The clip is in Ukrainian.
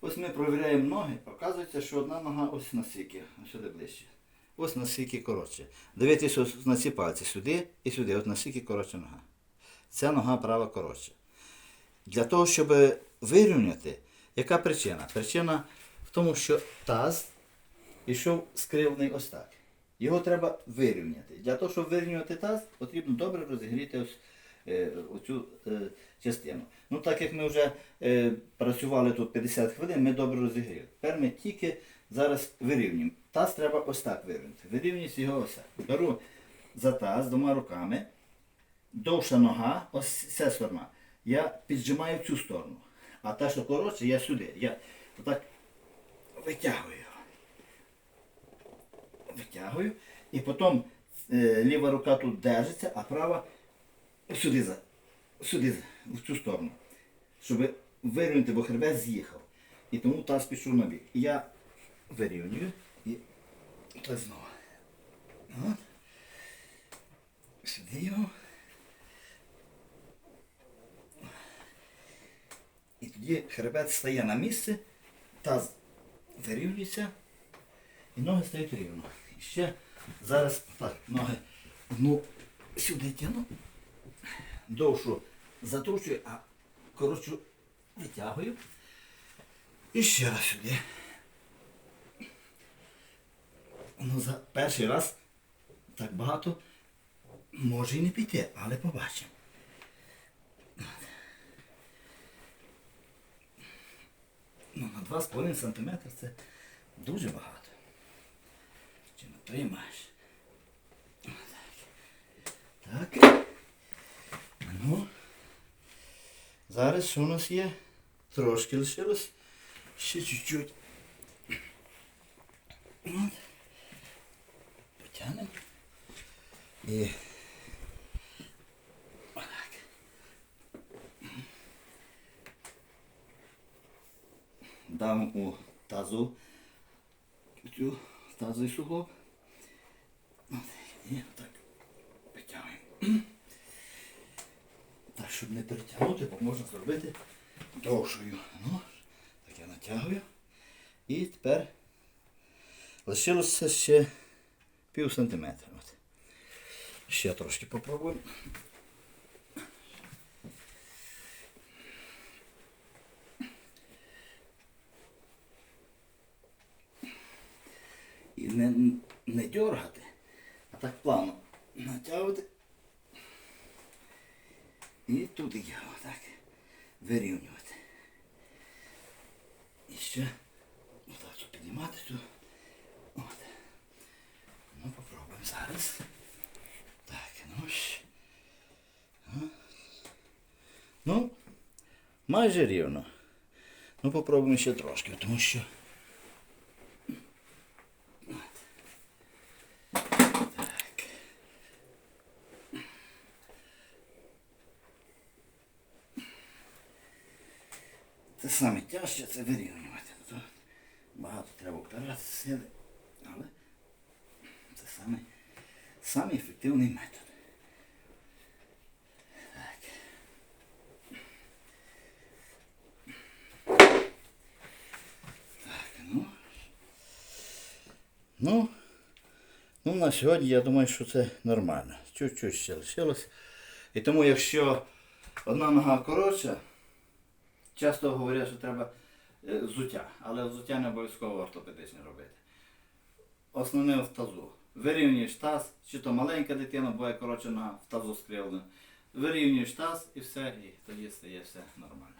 Ось ми провіряємо ноги, оказується, що одна нога ось настільки, ось сюди ближче. Ось настільки коротше. Дивитися ось на ці пальці сюди і сюди, ось настільки коротша нога. Ця нога права коротша. Для того, щоб вирівняти, яка причина? Причина в тому, що таз пішов скривлений ось так. Його треба вирівняти. Для того, щоб вирівняти таз, потрібно добре розігріти ось, оцю е, частину. Ну, так як ми вже е, працювали тут 50 хвилин, ми добре розігріли. Тепер ми тільки зараз вирівнюємо. Таз треба ось так вирівняти. Вирівнюється його ось так. Беру за таз двома руками, довша нога, ось ця сторона. Я піджимаю цю сторону. А та, що коротше, я сюди. Я отак витягую. Витягую. І потім е, ліва рука тут держиться, а права сюди, сюди в цю сторону. Щоб вирівняти, бо хребет з'їхав. І тому таз пішов на бік. І я вирівнюю і так знову. От. Сюди його. І тоді хребет стає на місце, таз вирівнюється і ноги стають рівно. І ще зараз так, ноги одну сюди тяну, довшу затручую, а коротшу витягую. І ще раз сюди. Ну, за перший раз так багато може і не піти, але побачимо. Ну, на 2,5 см це дуже багато. Чи натримаєш? Так. Так. Ну. Зараз що у нас є? Трошки лишилось. Ще чуть-чуть. От. Потягнемо. І. Отак. Дам у тазу цю тазовий суглоб. І так витягуємо. Так, щоб не перетягнути, бо можна зробити довшою. Ну, так я натягую. І тепер лишилося ще пів сантиметра. От. Ще трошки попробуємо. І не, не дергати, а так плавно натягувати. І тут його так вирівнювати. І ще отак піднімати тут. От. Ну, попробуємо зараз. Так, ну ж. Ну, майже рівно. Ну, попробуємо ще трошки, тому що. От. Так. Це саме тяжче це вирівнювати. То багато треба впиратися сили, але це саме, саме ефективний метод. Так. Так, ну. Ну, ну на сьогодні я думаю, що це нормально. Чуть-чуть ще лишилось. І тому якщо одна нога коротша, Часто говорять, що треба е, взуття, але взуття не обов'язково ортопедичне робити. Основне в тазу. Вирівнюєш таз, чи то маленька дитина буває коротше на в тазу скривлена. Вирівнюєш таз і все, і тоді стає все нормально.